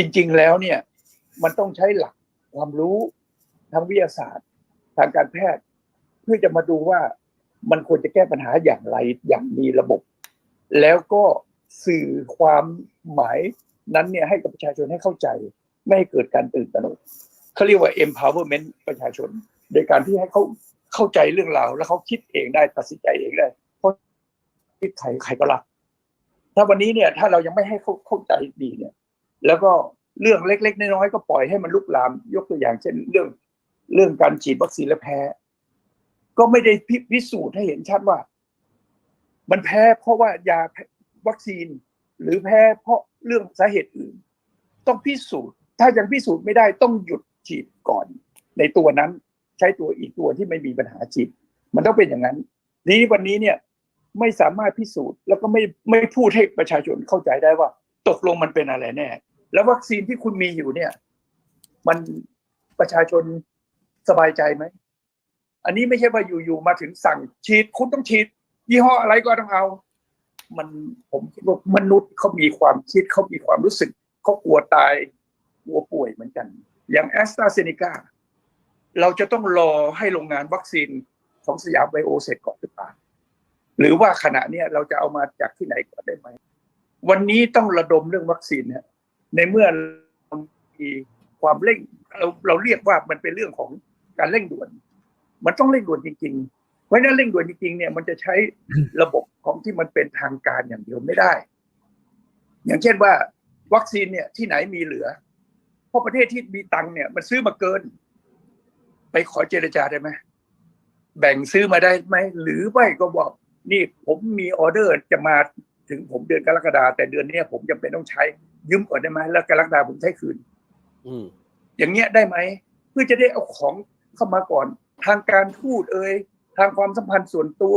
จริง ๆ แล้วเนี่ย มันต้องใช้หลักความรู้ทางวิทยาศาสตร์ ทางการแพทย์ เพื่อจะมาดูว่ามันควรจะแก้ปัญหาอย่างไรอย่างมีระบบ แล้วก็สื่อความหมายนั้นเนี่ยให้กับประชาชนให้เข้าใจ ไม่ให้เกิดการตื่นตระหนกเขาเรียกว่า empowerment ประชาชน โดยการที่ให้เขาเข้าใจเรื่องราวแล้วเขาคิดเองได้ตัดสินใจเองได้เพราะคิดใครใครก็รัก ถ้าวันนี้เนี่ย ถ้าเรายังไม่ให้เขาเข้าใจดีเนี่ย แล้วก็เรื่องเล็ก ๆ น้อยๆก็ปล่อยให้มันลุกลาม ยกตัวอย่างเช่นเรื่องเรื่องการฉีดวัคซีนและแพ้ ก็ไม่ได้พิสูจน์ให้เห็นชัดว่า มันแพ้เพราะว่ายาวัคซีน หรือแพ้เพราะเรื่องสาเหตุอื่น ต้องพิสูจน์ ถ้ายังพิสูจน์ไม่ได้ต้องหยุดฉีดก่อน ในตัวนั้นใช้ตัวอีกตัวที่ไม่มีปัญหาฉีดมันต้องเป็นอย่างนั้นทีนี้วันนี้เนี่ยไม่สามารถพิสูจน์แล้วก็ไม่ไม่พูดให้ประชาชนเข้าใจได้ว่า ตกลงมันเป็นอะไรแน่ แล้ววัคซีนที่คุณมีอยู่เนี่ย มันประชาชนสบายใจไหม อันนี้ไม่ใช่ว่าอยู่ๆมาถึงสั่งฉีดคุณต้องฉีด ยี่ห้ออะไรก็ต้องเอา มันผมคิดว่ามนุษย์เขามีความคิดเขามีความรู้สึกเขากลัวตายกลัวป่วยเหมือนกัน อย่างแอสตราเซเนกาเราจะต้องรอให้โรงงานวัคซีนของสยามไบโอเสร็จก่อนหรือเปล่าหรือว่าขณะเนี้ยเราจะเอามาจากที่ไหนก่อนได้ไหม วันนี้ต้องระดมเรื่องวัคซีนเนี่ย ในเมื่อเรามีความเร่งเราเราเรียกว่ามันเป็นเรื่องของการเร่งด่วน มันต้องเร่งด่วนจริง ๆ เพราะนั้นเร่งด่วนจริงๆเนี่ยมันจะใช้ระบบของที่มันเป็นทางการอย่างเดียวไม่ได้ อย่างเช่นว่าวัคซีนเนี่ยที่ไหนมีเหลือ เพราะประเทศที่มีตังเนี่ย มันซื้อมาเกิน ไปขอเจรจาได้ไหมแบ่งซื้อมาได้ไหมหรือไม่ก็บอกนี่ผมมีออเดอร์จะมาถึงผมเดือนกรกฎาแต่เดือนนี้ผมจำเป็นต้องใช้ ยืมก่อนได้ไหมแล้วกรกฎาผมใช้คืนอืมอย่างเงี้ยได้ไหมเพื่อจะได้เอาของเข้ามาก่อน ทางการทูตเอ่ยทางความสัมพันธ์ส่วนตัว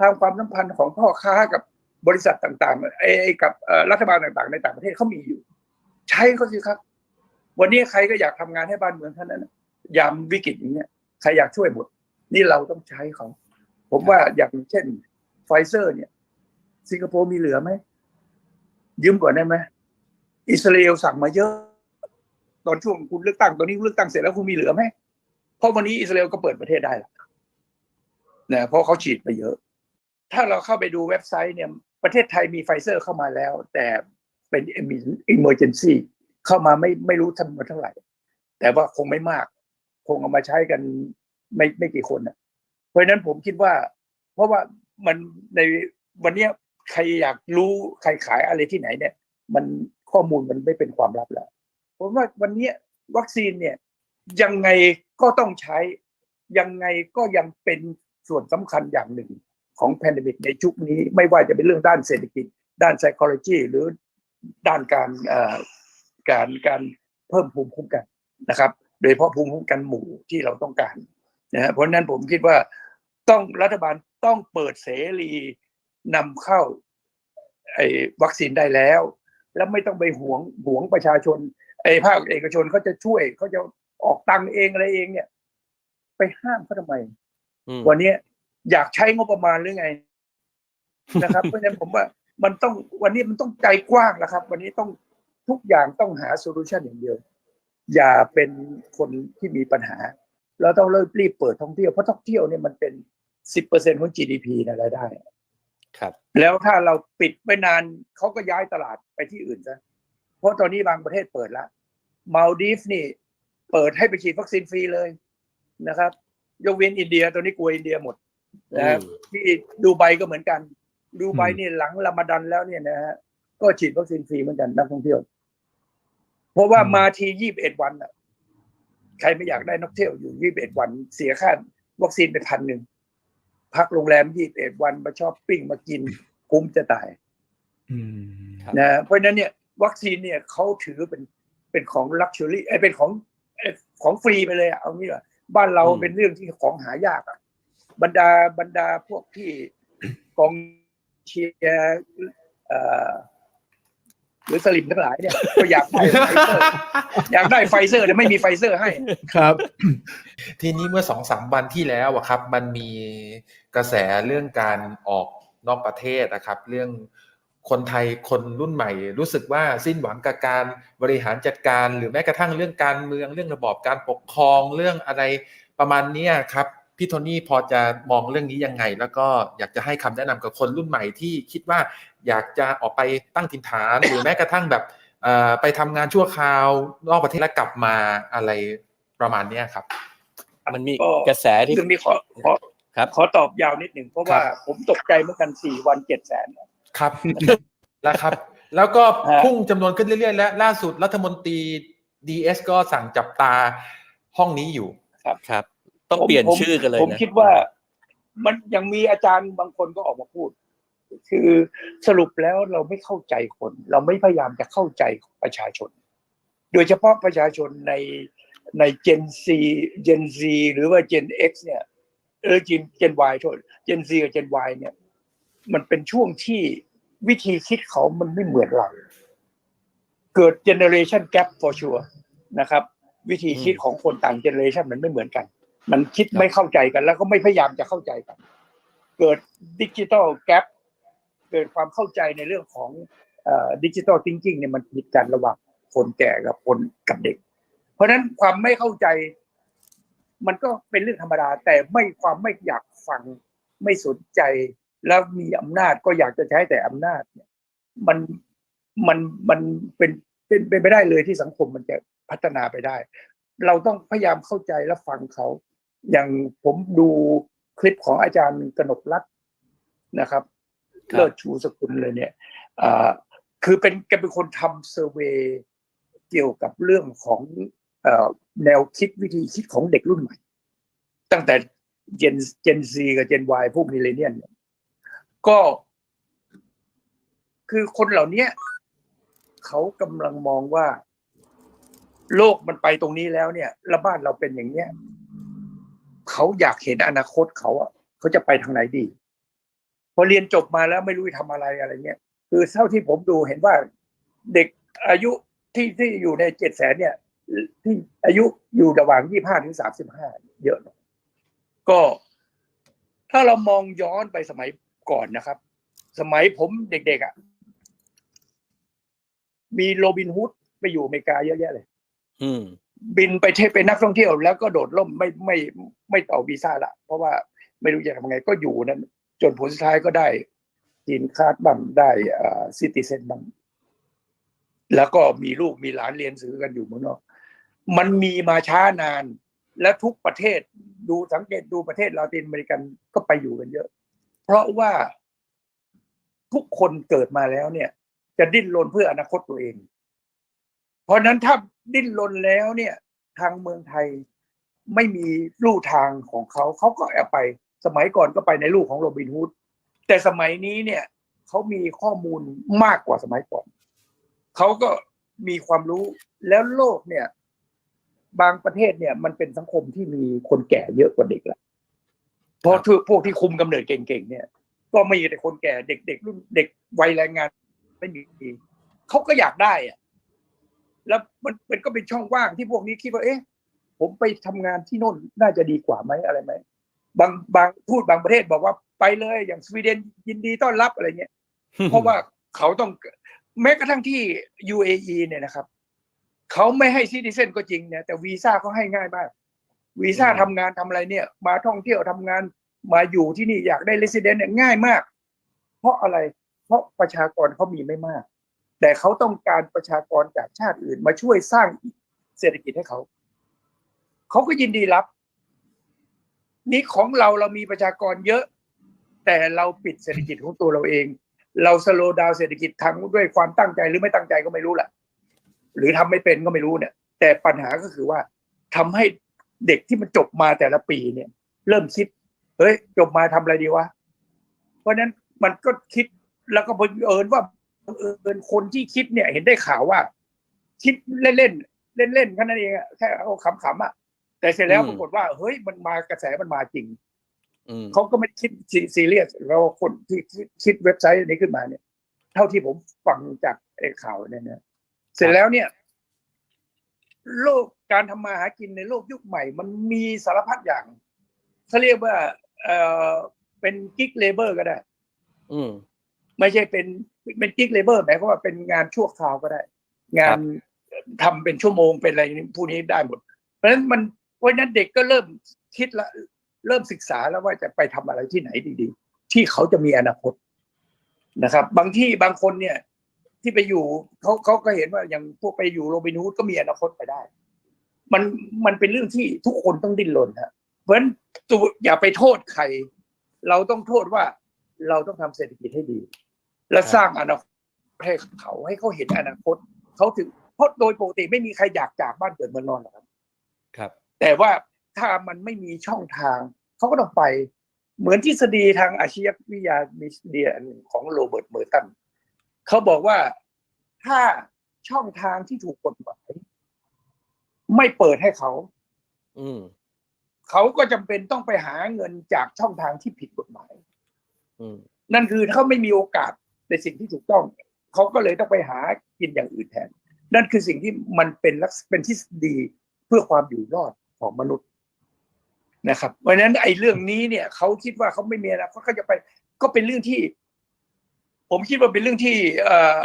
ทางความสัมพันธ์ของพ่อค้ากับบริษัทต่างๆไอ้กับเอ่อรัฐบาลต่างๆ ในต่างประเทศเขามีอยู่ ใช้เขาสิครับ วันนี้ใครก็อยากทำงานให้บ้านเมืองเท่านั้นนะยามวิกฤตอย่างเงี้ยใครอยากช่วยหมดนี่เราต้องใช้เขาผมว่าอย่างเช่นไฟเซอร์ เนี่ย สิงคโปร์มีเหลือไหมยืมก่อนได้ไหม อิสราเอลสั่งมาเยอะ ตอนช่วงคุณเลือกตั้งตอนนี้คุณเลือกตั้งเสร็จแล้วคุณมีเหลือไหมเพราะวันนี้อิสราเอลก็เปิดประเทศได้แล้วนะเพราะเขาฉีดไปเยอะ ถ้าเราเข้าไปดูเว็บไซต์เนี่ย ประเทศไทยมีไฟเซอร์เข้ามาแล้ว แต่เป็นอิมเมอร์เจนซีเข้ามาไม่ไม่รู้จำนวนเท่าไหร่ แต่ว่าคงไม่มาก คงเอามาใช้กันไม่ไม่กี่คนนะเพราะฉะนั้นผมคิดว่า เพราะว่ามันในวันเนี้ยใครอยากรู้ใครขายอะไรที่ไหนเนี่ย มัน ข้อมูลมันไม่เป็นความลับแล้ว ผมว่าวันนี้วัคซีนเนี่ยยังไงก็ต้องใช้ ยังไงก็ยังเป็นส่วนสำคัญอย่างหนึ่งของแพนดมิกในชุกนี้ ไม่ว่าจะเป็นเรื่องด้านเศรษฐกิจ ด้าน psychology หรือด้านการการการเพิ่มภูมิคุ้มกันนะครับ โดยเฉพาะภูมิคุ้มกันหมู่ที่เราต้องการนะฮะเพราะฉะนั้นผมคิดว่าต้องรัฐบาลต้องเปิดเสรีนำเข้าไอ้วัคซีนได้แล้ว แล้วไม่ต้องไปหวงหวงประชาชนไอ้ภาคเอกชนเขาจะช่วยเขาจะออกตังค์เองอะไรเองเนี่ย ไปห้ามเขาทำไมอืมวันนี้อยากใช้งบประมาณหรือไง นะครับ เพราะฉะนั้นผมว่ามันต้องวันนี้มันต้องใจกว้างแล้วครับ วันนี้ต้องทุกอย่างต้องหาโซลูชันอย่างเดียว อย่าเป็นคนที่มีปัญหา เราต้องเริ่มรีบเปิดท่องเที่ยวเพราะท่องเที่ยวเนี่ยมันเป็นสิบเปอร์เซ็นของ GDP นะรายได้ ครับ แล้วถ้าเราปิดไปนานเขาก็ย้ายตลาดไปที่อื่นซะเพราะตอนนี้บางประเทศเปิดแล้วมาลดีฟนี่ เปิดให้ไปฉีดวัคซีนฟรีเลยนะครับ ยกเว้นอินเดียตอนนี้กลัวอินเดียหมดนะครับอืมที่ดูไบก็เหมือนกันดูไบนี่หลังละมาดันแล้วเนี่ยนะฮะก็ฉีดวัคซีนฟรีเหมือนกันนักท่องเที่ยว เพราะว่ามาทียี่สิบเอ็ดวันอะ ใครไม่อยากได้นักเที่ยวอยู่ยี่สิบเอ็ดวัน เสียค่าวัคซีนไปพันหนึ่ง พักโรงแรมยี่สิบเอ็ดวันมาชอบปิ้งมากินคุ้มจะตายอืมครับนะเพราะฉะนั้นเนี่ยวัคซีนเนี่ยเขาถือเป็นเป็นของลักชัวรี่ไอ้ยเป็นของเอ่อของฟรีไปเลยอะเอางี้ว่าบ้านเราอืมเป็นเรื่องที่ของหายากอะบรรดาบรรดาพวกที่กองเชียร์เอ่อ หรือสลิมทั้งหลายเนี่ยก็อยากได้ไฟเซอร์อยากได้ไฟเซอร์แต่ไม่มีไฟเซอร์ให้ครับ ทีนี้เมื่อสองสามวันที่แล้วอะครับ มันมีกระแสเรื่องการออกนอกประเทศนะครับ เรื่องคนไทยคนรุ่นใหม่ รู้สึกว่าสิ้นหวังกับการบริหารจัดการ หรือแม้กระทั่งเรื่องการเมืองเรื่องระบอบการปกครองเรื่องอะไรประมาณเนี้ยครับ พี่โทนี่พอจะมองเรื่องนี้ยังไง แล้วก็อยากจะให้คำแนะนำกับคนรุ่นใหม่ที่คิดว่าอยากจะออกไปตั้งถิ่นฐาน หรือแม้กระทั่งแบบเอ่อไปทำงานชั่วคราวนอกประเทศแล้วกลับมาอะไรประมาณเนี้ยครับ มันมีก็กระแสที่เรื่องนี้ขอขอครับขอตอบยาวนิดหนึ่งเพราะว่าครับผมตกใจเมื่อกันสี่วันเจ็ดแสนครับแล้วครับ แล้วก็ฮะพุ่งจำนวนขึ้นเรื่อยๆ และล่าสุดรัฐมนตรีดีเอสก็สั่งจับตาห้องนี้อยู่ครับ ต้องเปลี่ยนชื่อกันเลยผมนะคิดว่า มันยังมีอาจารย์บางคนก็ออกมาพูด คือสรุปแล้วเราไม่เข้าใจคน เราไม่พยายามจะเข้าใจประชาชน โดยเฉพาะประชาชนในใน Gen Z Gen Z หรือว่า Gen X เนี่ยเออ Gen Gen Y โทษ Gen Z กับ Gen Y เนี่ย มันเป็นช่วงที่วิธีคิดเขามันไม่เหมือนเรา เกิด generation gap for sure นะครับ วิธีคิดของคนต่าง generation มันไม่เหมือนกัน มันคิดไม่เข้าใจกัน แล้วก็ไม่พยายามจะเข้าใจกัน เกิดดิจิ t a ลแก p เกิดความเข้าใจในเรื่องของดิจิ t a ล thinking เนี่ยมันผิดกันระหว่างคนแก่กับคนกับเด็ก เพราะฉะนั้นความไม่เข้าใจ มันก็เป็นเรื่องธรรมดา แต่ไม่ความไม่อยากฟังไม่สนใจ แล้วมีอำนาจก็อยากจะใช้แต่อำนาจเนี่ยมันมันมันเป็นเป็นเป็นไปได้เลยที่สังคมมันจะพัฒนาไปได้ เราต้องพยายามเข้าใจและฟังเขา อย่างผมดูคลิปของอาจารย์กนกรัตน์นะครับครับเลิศชูสกุลเลยเนี่ยอ่าคือเป็นแกเป็นคนทำเซอร์เวยเกี่ยวกับเรื่องของเอ่อแนวคิดวิธีคิดของเด็กรุ่นใหม่ ตั้งแต่เจนเจนซีกับเจนวพวกมิเลเนียนเนี่ยก็ คือคนเหล่านี้เขากำลังมองว่า โลกมันไปตรงนี้แล้วเนี่ย แล้วบ้านเราเป็นอย่างเนี้ย เขาอยากเห็นอนาคตเขาอะเขาจะไปทางไหนดี พอเรียนจบมาแล้วไม่รู้จะทำอะไรอะไรเงี้ยคือเท่าที่ผมดูเห็นว่าเด็กอายุที่ที่อยู่ในเจ็ดแสนเนี่ย ที่อายุอยู่ระหว่างยี่ห้าถึงสามสิบห้าเยอะหน่อยก็ถ้าเรามองย้อนไปสมัยก่อนนะครับ สมัยผมเด็กๆอะ มีโรบินฮูดไปอยู่อเมริกาเยอะแยะเลย อืม บินไปเทเป็นนักท่องเที่ยวแล้วก็โดดร่มไม่ไม่ไม่ต่อวีซ่าละ เพราะว่าไม่รู้จะทำไงก็อยู่นั้น จนผลสุดท้ายก็ได้กินคาดบ้างได้ซิติเซนบ้างแล้วก็มีลูกมีหลานเรียนสือกันอยู่เมืองนอก มันมีมาช้านาน และทุกประเทศดูสังเกตดูประเทศลาตินอเมริกันก็ไปอยู่กันเยอะ เพราะว่าทุกคนเกิดมาแล้วเนี่ย จะดิ้นรนเพื่ออนาคตตัวเอง ราะนั้นถ้าดิ้นรนแล้วเนี่ย ทางเมืองไทยไม่มีลู่ทางของเขา เขาก็แอบไป สมัยก่อนก็ไปในลู่ของโรบินฮูดแต่สมัยนี้เนี่ยเขามีข้อมูลมากกว่าสมัยก่อนเขาก็มีความรู้แล้วโลกเนี่ย บางประเทศเนี่ย มันเป็นสังคมที่มีคนแก่เยอะกว่าเด็กละเพราะพวกที่คุมกำเนิดเก่งๆเนี่ย ก็ไม่มีแต่คนแก่เด็กๆรุ่นเด็กวัยแรงงานไม่มีเขาก็อยากได้อะ แล้วมันมันก็เป็นช่องว่างที่พวกนี้คิดว่าเอ๊ะผมไปทำงานที่โน่นน่าจะดีกว่าไหมอะไรไหมบางบางพูดบางประเทศบอกว่าไปเลยอย่างสวีเดนยินดีต้อนรับอะไรเงี้ยเพราะว่าเขาต้องแม้กระทั่งที่ UAE เนี่ยนะครับเขาไม่ให้ซิติเซนก็จริงเนี่ยแต่วีซ่าเขาให้ง่ายมากวีซ่าอืมทำงานทำอะไรเนี่ย มาท่องเที่ยวทำงานมาอยู่ที่นี่อยากได้เลสเดนเนี่ยง่ายมาก เพราะอะไร เพราะประชากรเขามีไม่มาก แต่เขาต้องการประชากรจากชาติอื่น มาช่วยสร้างเศรษฐกิจให้เขา เขาก็ยินดีรับ นี่ของเราเรามีประชากรเยอะ แต่เราปิดเศรษฐกิจของตัวเราเอง เราสโลดาวเศรษฐกิจทางด้วยความตั้งใจหรือไม่ตั้งใจก็ไม่รู้แหละหรือทำไม่เป็นก็ไม่รู้เนี่ย แต่ปัญหาก็คือว่าทำให้เด็กที่มันจบมาแต่ละปีเนี่ย เริ่มคิดเฮ้ยจบมาทำอะไรดีวะเพราะฉะนั้นมันก็คิดแล้วก็บังเอิญว่า เอิญคนที่คิดเนี่ย เห็นได้ข่าวว่า คิดเล่นเล่นเล่นเล่นๆแค่นั้นเองอะแค่เอาขำๆอะแต่เสร็จแล้วอืมปรากฏว่า เฮ้ยมันมากระแสมันมาจริงอืมเขาก็ไม่คิดซีเรียสแล้วคนที่คิดคิดเว็บไซต์นี้ขึ้นมาเนี่ย เท่าที่ผมฟังจากไอ้ข่าวเนี่ยนะเสร็จแล้วเนี่ย โลกการทำมาหากินในโลกยุคใหม่ มันมีสารพัดอย่างเขาเรียกว่า เออเป็นกิ๊กเลเบอร์ก็ได้อืม ไม่ใช่เป็นเป็นกิ๊กเลเบอร์หมายความว่าเป็นงานชั่วคราวก็ได้ งานทำเป็นชั่วโมงเป็นอะไรนี่พวกนี้ได้หมด เพราะฉะนั้นมันเพราะฉะนั้นเด็กก็เริ่มคิดละเริ่มศึกษาแล้วว่าจะไปทำอะไรที่ไหนดีๆ ที่เขาจะมีอนาคตนะครับ บางที่บางคนเนี่ย ที่ไปอยู่เขาเขาก็เห็นว่าอย่างพวกไปอยู่โรบินฮูดก็มีอนาคตไปได้ มันมันเป็นเรื่องที่ทุกคนต้องดิ้นรนฮะเพราะฉะนั้นตัวอย่าไปโทษใคร เราต้องโทษว่าเราต้องทำเศรษฐกิจให้ดี และสร้างอนาคตให้เขาให้เขาเห็นอนาคตเขาถึงเพราะโดยปกติไม่มีใครอยากจากบ้านเกิดเมืองนอนหรอกครับ ครับ แต่ว่าถ้ามันไม่มีช่องทางเขาก็ต้องไป เหมือนทฤษฎีทางอาชีววิทยามีทฤษฎีอันหนึ่งของโรเบิร์ตเมอร์ตันเขาบอกว่าถ้าช่องทางที่ถูกกฎหมายไม่เปิดให้เขา อืมเขาก็จำเป็นต้องไปหาเงินจากช่องทางที่ผิดกฎหมาย อืมนั่นคือเขาไม่มีโอกาส ในสิ่งที่ถูกต้อง เขาก็เลยต้องไปหากินอย่างอื่นแทน นั่นคือสิ่งที่มันเป็นลักษเป็นทฤษฎีเพื่อความอยู่รอดของมนุษย์นะครับ เพราะฉะนั้นไอ้เรื่องนี้เนี่ยเขาคิดว่าเขาไม่มีนะเขาก็จะไปก็เป็นเรื่องที่ ผมคิดว่าเป็นเรื่องที่เอ่อ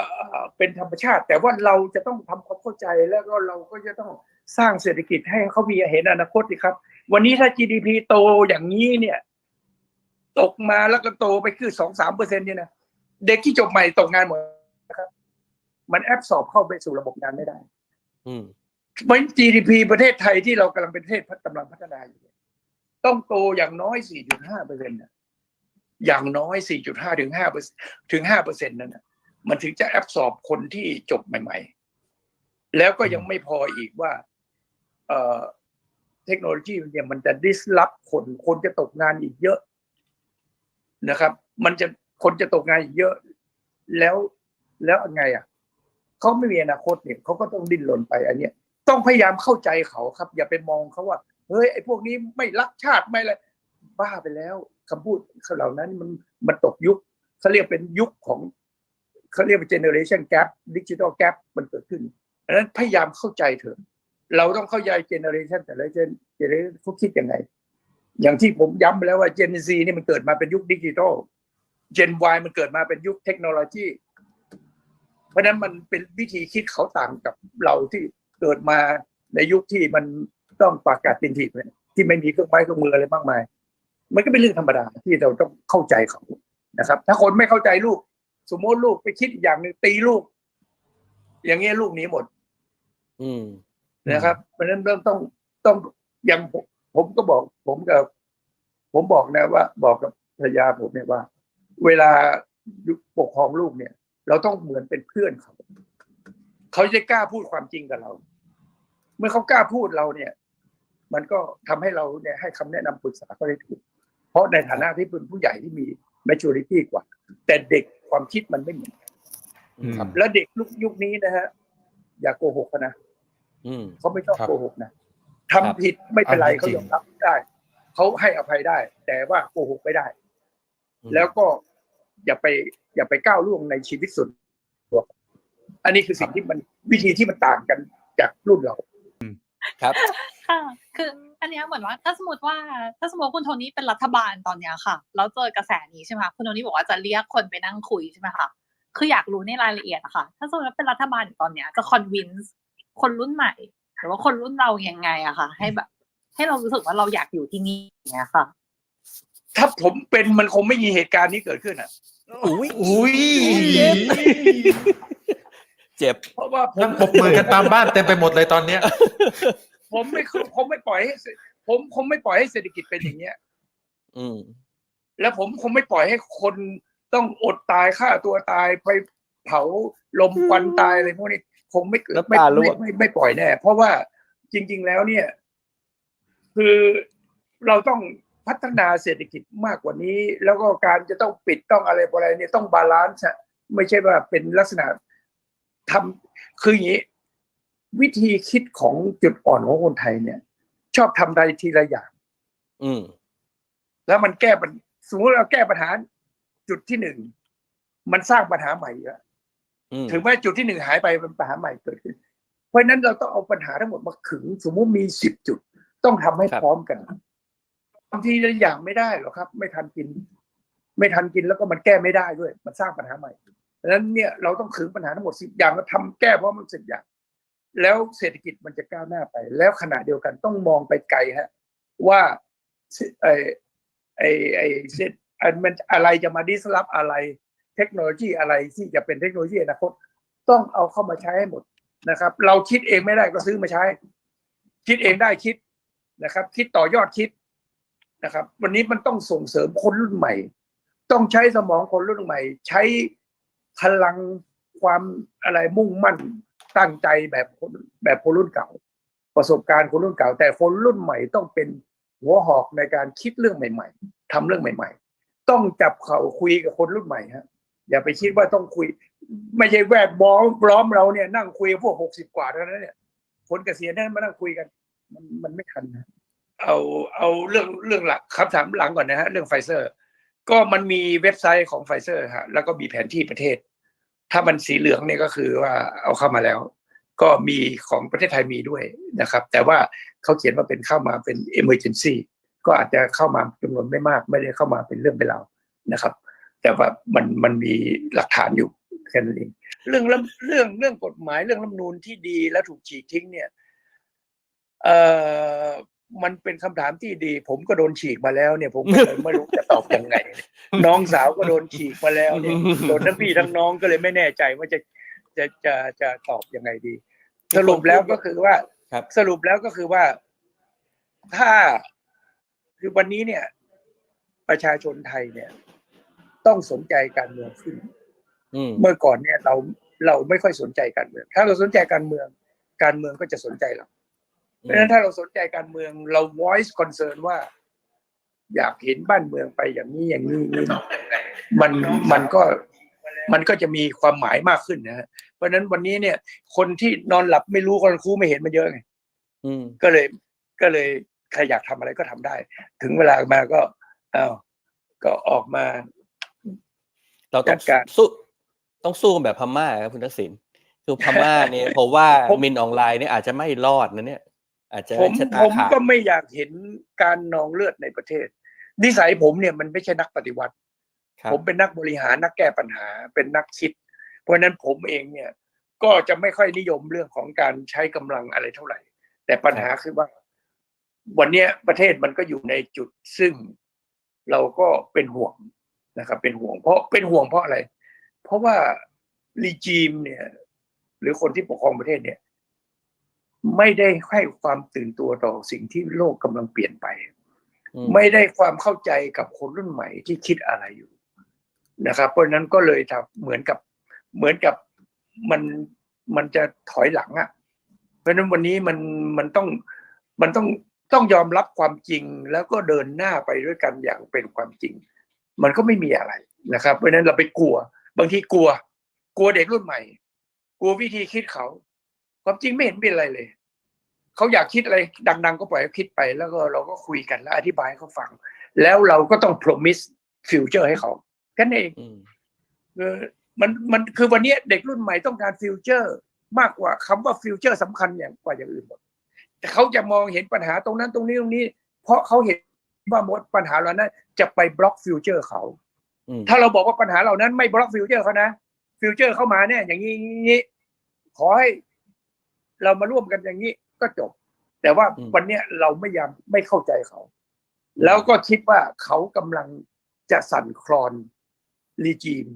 เป็นธรรมชาติ แต่ว่าเราจะต้องทำความเข้าใจแล้วก็เราก็จะต้องสร้างเศรษฐกิจให้เขามีเห็นอนาคตดีครับ วันนี้ถ้า GDP โตอย่างนี้เนี่ย ตกมาแล้วก็โตไปคือสองสามเปอร์เซ็นต์เนี่ยนะ เด็กที่จบใหม่ตกงานหมดนะครับ มันแอบสอบเข้าไปสู่ระบบงานไม่ได้ อืมเพราะ GDP ประเทศไทยที่เรากำลังเป็นประเทศกำลังพัฒนาอยู่เนี่ยต้องโตอย่างน้อย 4.5เปอร์เซ็นต์อย่างน้อย 4.5 ถึง5ถึง5เปอร์เซ็นต์นั่นนะมันถึงจะแอบสอบคนที่จบใหม่ ๆ แล้วก็ยังไม่พออีกว่า เอ่อเทคโนโลยีเนี่ยมันจะ disrupt คนคนจะตกงานอีกเยอะนะครับ มันจะ คนจะตกงานเยอะ แล้วแล้วไงอะเขาไม่มีอนาคตเนี่ยเขาก็ต้องดิ้นรนไปอันเนี้ย ต้องพยายามเข้าใจเขาครับ อย่าไปมองเขาว่าเฮ้ยไอ้พวกนี้ไม่รักชาติไม่อะไรบ้าไปแล้วคำพูดเหล่านั้นมันมันตกยุคเขาเรียกเป็นยุคของเขาเรียกว่า generation gap digital gap มันเกิดขึ้นดังนั้นพยายามเข้าใจเถอะเราต้องเข้าใจ generation แต่ละ gen generation เขาคิดยังไง อย่างที่ผมย้ำไปแล้วว่า Gen Z นี่มันเกิดมาเป็นยุคดิจิทัล Gen Y มันเกิดมาเป็นยุคเทคโนโลยี เพราะฉะนั้นมันเป็นวิธีคิดเขาต่างกับเราที่เกิดมาในยุคที่มันต้องปากกาศตินทีเนี่ยที่ไม่มีเครื่องไม้เครื่องมืออะไรมากมาย มันก็เป็นเรื่องธรรมดาที่เราต้องเข้าใจเขานะครับ ถ้าคนไม่เข้าใจลูก สมมติลูกไปคิดอีกอย่างหนึ่งตีลูก อย่างเงี้ยลูกหนี้หมด อืมนะครับ เพราะฉะนั้นเริ่มต้องต้องอย่างผมผมก็บอก ผมกับ ผมบอกนะว่า บอกกับภรรยาผมเนี่ยว่า เวลาปกครองลูกเนี่ย เราต้องเหมือนเป็นเพื่อนเขา เขาจะกล้าพูดความจริงกับเรา เมื่อเขากล้าพูดเราเนี่ย มันก็ทำให้เราเนี่ยให้คำแนะนำปรึกษาเขาได้ถูก เพราะในฐานะที่เป็นผู้ใหญ่ที่มี maturity กว่า แต่เด็กความคิดมันไม่เหมือนกันอืมครับแล้วเด็กยุคยุคนี้นะฮะ อย่าโกหกเขานะอืมเขาไม่ชอบครับโกหกนะทำผิดไม่เป็นไรเอาจริงเขายอมรับได้ เขาให้อภัยได้ แต่ว่าโกหกไม่ได้อืมแล้วก็ อย่าไป อย่าไปก้าวล่วงในชีวิตส่วนตัว อันนี้คือสิ่งที่มันวิธีที่มันต่างกันจากรุ่นเราครับค่ะคืออันเนี้ยเหมือนว่าถ้าสมมติว่าถ้าสมมติว่าคุณโทนี่เป็นรัฐบาลตอนเนี้ยค่ะแล้วเจอกระแสนี้ใช่ไหมคะคุณโทนี่บอกว่าจะเรียกคนไปนั่งคุยใช่ไหมคะคืออยากรู้ในรายละเอียดอะค่ะ ถ้าสมมติว่าเป็นรัฐบาลอยู่ตอนเนี้ยจะคอนวินส์คนรุ่นใหม่หรือว่าคนรุ่นเรายังไงอะค่ะ ให้แบบ ให้เรารู้สึกว่าเราอยากอยู่ที่นี่อย่างเงี้ยค่ะ ถ้าผมเป็นมันคงไม่มีเหตุการณ์นี้เกิดขึ้นอะ อุ้ยอุ้ยเจ็บ เพราะว่าผนั่มงปรบมือกันตามบ้านเต็มไปหมดเลยตอนเนี้ย ผมไม่คือผมไม่ปล่อยให้เศรษผมคงไม่ปล่อยให้เศรษฐกิจเป็นอย่างเงี้ย อืม แล้วผมคงไม่ปล่อยให้คนต้องอดตายฆ่าตัวตายไปเผาลมควันตายอะไรพวกนี้คงไม่เกิดน้ำไม่ตาร่ไม่วง ไม่ไม่ปล่อยแน่ เพราะว่าจริง ๆ แล้วเนี่ย คือเราต้อง พัฒนาเศรษฐกิจมากกว่านี้ แล้วก็การจะต้องปิดต้องอะไรอะไรเนี่ยต้องบาลานซ์อะไม่ใช่ว่าเป็นลักษณะทำคืออย่างนี้ วิธีคิดของจุดอ่อนของคนไทยเนี่ย ชอบทำใดทีละอย่าง อืมแล้วมันแก้ปัญสมมติเราแก้ปัญหาจุดที่หนึ่งมันสร้างปัญหาใหม่อีกแล้วอืมถึงแม้จุดที่หนึ่งหายไปเป็นปัญหาใหม่เกิดขึ้น เพราะฉะนั้นเราต้องเอาปัญหาทั้งหมดมาขึง สมมุติมีสิบจุด ต้องทำให้พร้อมกันบางทีละอย่างไม่ได้หรอกครับ ไม่ทันกิน ไม่ทันกินแล้วก็มันแก้ไม่ได้ด้วย มันสร้างปัญหาใหม่ดังนั้นเนี่ยเราต้องขึงปัญหาทั้งหมดสิบอย่างแล้วทำแก้เพราะมันสิบอย่าง แล้วเศรษฐกิจมันจะก้าวหน้าไป แล้วขณะเดียวกันต้องมองไปไกลฮะ ว่าไอไอไอเศรษฐอันมันอะไรจะมาดิสลอฟอะไร เทคโนโลยีอะไรที่จะเป็นเทคโนโลยีอนาคตต้องเอาเข้ามาใช้ให้หมดนะครับ เราคิดเองไม่ได้ก็ซื้อมาใช้ คิดเองได้คิดนะครับ คิดต่อยอดคิด นะครับ วันนี้มันต้องส่งเสริมคนรุ่นใหม่ ต้องใช้สมองคนรุ่นใหม่ ใช้พลังความอะไรมุ่งมั่นตั้งใจแบบคนแบบคนรุ่นเก่า ประสบการณ์คนรุ่นเก่า แต่คนรุ่นใหม่ต้องเป็นหัวหอกในการคิดเรื่องใหม่ ๆทำเรื่องใหม่ ๆ ต้องจับเข่าคุยกับคนรุ่นใหม่ฮะอย่าไปคิดว่าต้องคุย ไม่ใช่แวดล้อมล้อมเราเนี่ยนั่งคุยกับพวกหกสิบกว่าเท่านั้นเนี่ยคนเกษียณนั่นมานั่งคุยกัน มันมันไม่ทันนะ เอาเอาเรื่องเรื่องหลักคำถามหลังก่อนนะฮะเรื่องไฟเซอร์ ก็มันมีเว็บไซต์ของไฟเซอร์ฮะแล้วก็มีแผนที่ประเทศ ถ้ามันสีเหลืองเนี่ยก็คือว่าเอาเข้ามาแล้ว ก็มีของประเทศไทยมีด้วยนะครับ แต่ว่าเขาเขียนว่าเป็นเข้ามาเป็น emergency ก็อาจจะเข้ามาจำนวนไม่มาก ไม่ได้เข้ามาเป็นเรื่องเป็นราวนะครับ แต่ว่ามันมันมีหลักฐานอยู่แค่นั้นเองเรื่องเรื่องเรื่องกฎหมายเรื่องรัฐมนูญที่ดีและถูกฉีกทิ้งเนี่ยเอ่อ มันเป็นคำถามที่ดี ผมก็โดนฉีกมาแล้วเนี่ย ผมก็เลยไม่รู้จะตอบยังไง น้องสาวก็โดนฉีกมาแล้วเนี่ยโดนทั้งพี่ทั้งน้องก็เลยไม่แน่ใจว่าจะจะจะจะตอบยังไงดี สรุปแล้วก็คือว่าครับสรุปแล้วก็คือว่า ถ้าคือวันนี้เนี่ย ประชาชนไทยเนี่ย ต้องสนใจการเมืองขึ้นอืมเมื่อก่อนเนี่ยเราเราไม่ค่อยสนใจการเมือง ถ้าเราสนใจการเมือง การเมืองก็จะสนใจเรา เพราะฉะนั้นถ้าเราสนใจการเมืองเรา voice concern ว่า อยากเห็นบ้านเมืองไปอย่างนี้อย่างนี้นี่มันมันก็มันก็จะมีความหมายมากขึ้นนะฮะเพราะฉะนั้นวันนี้เนี่ย คนที่นอนหลับไม่รู้คนครูไม่เห็นมันเยอะไงอืมก็เลยก็เลยใครอยากทำอะไรก็ทำได้ ถึงเวลามาก็อ้าวก็ออกมา เราต้องจัดการสู้ต้องสู้แบบพม่าครับคุณทักษิณคือพม่าเนี่ยผมว่าผมมินออนไลน์เนี่ยอาจจะไม่รอดนะเนี่ย อาจจะผมชะตาผมขาดก็ไม่อยากเห็นการนองเลือดในประเทศ นิสัยผมเนี่ยมันไม่ใช่นักปฏิวัติ ครับผมเป็นนักบริหารนักแก้ปัญหาเป็นนักคิด เพราะฉะนั้นผมเองเนี่ยก็จะไม่ค่อยนิยมเรื่องของการใช้กำลังอะไรเท่าไหร่ แต่ปัญหาคือว่า วันเนี้ยประเทศมันก็อยู่ในจุดซึ่งเราก็เป็นห่วงนะครับ เป็นห่วงเพราะเป็นห่วงเพราะอะไร เพราะว่ารีจีมเนี่ย หรือคนที่ปกครองประเทศเนี่ย ไม่ได้ให้ความตื่นตัวต่อสิ่งที่โลกกำลังเปลี่ยนไปอืมไม่ได้ความเข้าใจกับคนรุ่นใหม่ที่คิดอะไรอยู่นะครับ เพราะฉะนั้นก็เลยทำเหมือนกับเหมือนกับมันมันจะถอยหลังอะ่ะ เพราะฉะนั้นวันนี้มันมันต้องมันต้องต้องยอมรับความจริงแล้วก็เดินหน้าไปด้วยกันอย่างเป็นความจริง มันก็ไม่มีอะไรนะครับ เพราะฉะนั้นเราไปกลัว บางทีกลัว กลัวเด็กรุ่นใหม่ กลัววิธีคิดเขา ความจริงไม่เห็นเป็นอะไรเลยเขาอยากคิดอะไรดัง ๆ ก็ปล่อยเขาคิดไป แล้วก็เราก็คุยกันแล้วอธิบายให้เขาฟัง แล้วเราก็ต้อง promise future ให้เขาแค่นั้นเองอืมเออมันมันคือวันนี้เด็กรุ่นใหม่ต้องการ future มากกว่าคำว่า future สำคัญอย่างกว่าอย่างอื่นหมดแต่เขาจะมองเห็นปัญหาตรงนั้นตรงนี้ตรงนี้ เพราะเขาเห็นว่าหมดปัญหาเหล่านั้น จะไปบล็อกฟิวเจอร์เขาอืมถ้าเราบอกว่าปัญหาเหล่านั้นไม่บล็อกฟิวเจอร์เขานะฟิวเจอร์เข้ามาเนี่ย อย่างนี้อย่างนี้ขอให้ เรามาร่วมกันอย่างนี้ก็จบ แต่ว่าวันเนี้ยเราไม่ยอมไม่เข้าใจเขา แล้วก็คิดว่าเขากำลังจะสั่นคลอนรีจีม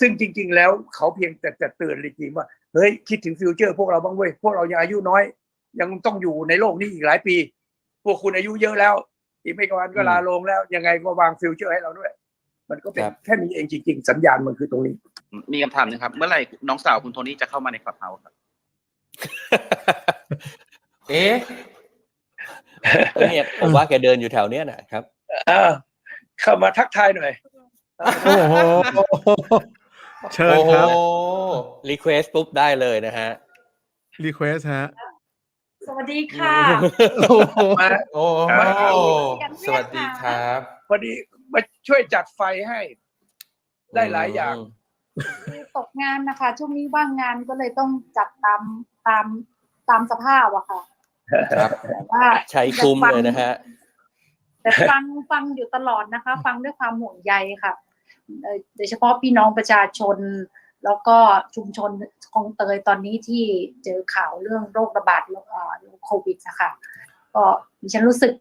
ซึ่งจริง ๆ แล้วเขาเพียงแต่จะเตือนรีจีมว่าเฮ้ยคิดถึงฟิวเจอร์ พวกเราบ้างเว้ยพวกเรายังอายุน้อย ยังต้องอยู่ในโลกนี้อีกหลายปี พวกคุณอายุเยอะแล้ว อีกไม่กี่วันก็ลาลงแล้ว ยังไงก็วางฟิวเจอร์ให้เราด้วย มันก็เป็นครับแค่นี้เองจริง ๆ สัญญาณมันคือตรงนี้ มีคำถามหนึงครับ เมื่อไหร่น้องสาวคุณโทนี่จะเข้ามาในคลับเฮาส์ครับ เอ๊ะเนี่ยผมว่าแกเดินอยู่แถวเนี้ยนะครับอ่าเข้ามาทักทายหน่อยโอ้โหเชิญครับโอ้รีเควสปุ๊บได้เลยนะฮะรีเควสฮะสวัสดีค่ะโอ้โหมาโอ้อ่าสวัสดีครับพอดีมาช่วยจัดไฟให้ ได้หลายอย่างคือตกงานนะคะ ช่วงนี้ว่างงานก็เลยต้องจัดตาม ตามตามสภาพอะค่ะครับแต่ว่าใช้คุ้มเลยนะฮะแต่ฟังฟังอยู่ตลอดนะคะ ฟังด้วยความห่วงใยค่ะเอ่อโดยเฉพาะพี่น้องประชาชน แล้วก็ชุมชนคลองเตยตอนนี้ที่เจอข่าวเรื่องโรคระบาดเอ่อโควิดนะคะก็ดิฉันรู้สึก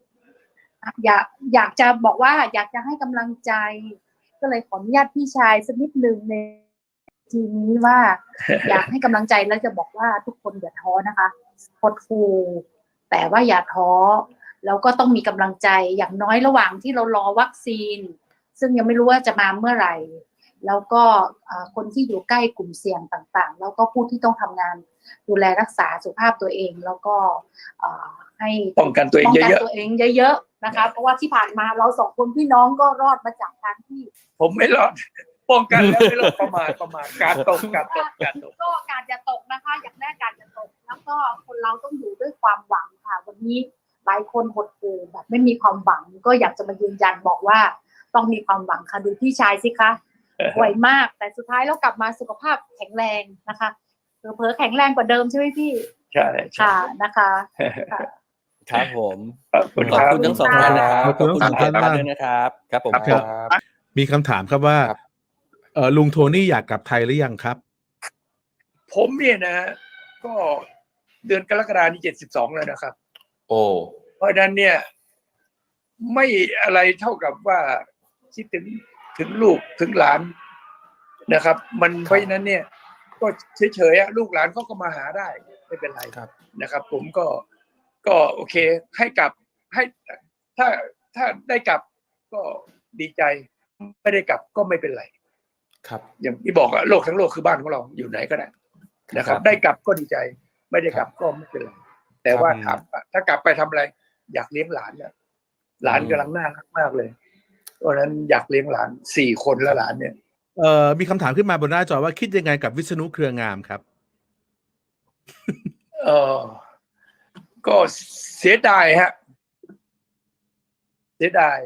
อยากอยากจะบอกว่าอยากจะให้กำลังใจ ก็เลยขออนุญาตพี่ชายสักนิดหนึ่งใน ทีนี้ว่า อยากให้กำลังใจแล้วจะบอกว่าทุกคนอย่าท้อนะคะหดฟูแต่ว่าอย่าท้อแล้วก็ต้องมีกำลังใจอย่างน้อยระหว่างที่เรารอวัคซีน ซึ่งยังไม่รู้ว่าจะมาเมื่อไหร่ แล้วก็อ่าคนที่อยู่ใกล้กลุ่มเสี่ยงต่างๆ แล้วก็ผู้ที่ต้องทำงานดูแลรักษาสุขภาพตัวเอง แล้วก็อ่าให้ป้องกันตัวเองป้องกันเยอะตัวเองเยอะๆนะคะเพราะว่าที่ผ่านมาเราสองคนพี่น้องก็รอดมาจากการที่ๆผมไม่รอด ป้องกันแล้วไม่รอดประมาทประมาทการตกการตกการตกก็การจะตกนะคะ อย่างแรกการจะตกแล้วก็คนเราต้องอยู่ด้วยความหวังค่ะ วันนี้หลายคนหดหู่แบบไม่มีความหวังก็อยากจะมายืนยันบอกว่า ต้องมีความหวังค่ะดูพี่ชายสิคะป่วยมาก แต่สุดท้ายแล้วกลับมาสุขภาพแข็งแรงนะคะเผลอๆแข็งแรงกว่าเดิมใช่ไหมพี่ใช่ใช่ค่ะนะคะค่ะครับผมขอบคุณขอบครับคุณทั้งสองท่านนะครับขอบคุณทั้งสองท่านมากด้วยนะครับ ครับผมครับมีคำถามครับว่าครับ เออลุงโทนี่อยากกลับไทยหรือยังครับ ผมเนี่ยนะ ก็เดือนกรกฎาคมนี้เจ็ดสิบสองแล้วนะครับ โอ้เพราะฉะนั้นเนี่ย ไม่อะไรเท่ากับว่าคิดถึงถึงลูกถึงหลานนะครับ มันเพราะฉะนั้นเนี่ย ก็เฉยๆอะลูกหลานเขาก็มาหาได้ ไม่เป็นไรครับนะครับ ผมก็ก็โอเค ให้กลับให้ถ้าถ้าได้กลับก็ดีใจ ไม่ได้กลับก็ไม่เป็นไร ครับอย่างที่บอกอะโลกทั้งโลกคือบ้านของเราอยู่ไหนก็ได้นะครับครับได้กลับก็ดีใจ ไม่ได้กลับก็ไม่เป็นไรแต่ว่าครัถาบมว่าถ้ากลับไปทำอะไร อยากเลี้ยงหลานเนี่ยหลานกำลังน่ารักมากเลยเพราะฉะนั้นอยากเลี้ยงหลานสี่คนแล้วหลานเนี่ยเอ่อมีคำถามขึ้นมาบนหน้าจอว่าคิดยังไงกับวิษณุเครืองามครับเออก็เสียดายฮะ เสียดาย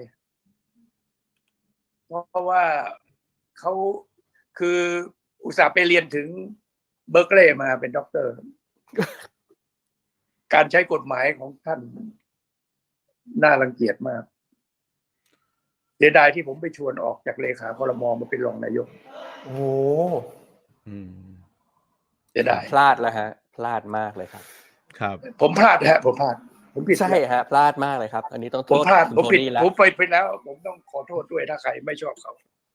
เพราะว่า เขาคืออุตส่าห์ไปเรียนถึงเบอร์เกลย์มาเป็นด็อกเตอร์ การใช้กฎหมายของท่าน น่ารังเกียจมากเสียดายที่ผมไปชวนออกจากเลขาคอรมอมาเป็นรองนายก โอ้อืมเสียดายพลาดแล้วฮะ พลาดมากเลยครับ ครับ ผมพลาดฮะ ผมพลาด ผมผิดใช่ฮะ พลาดมากเลยครับ อันนี้ต้องโทผมษพลาดคุณผมโทผิดนี่แล้วผมไปไปแล้ว ผมต้องขอโทษด้วยถ้าใครไม่ชอบเขา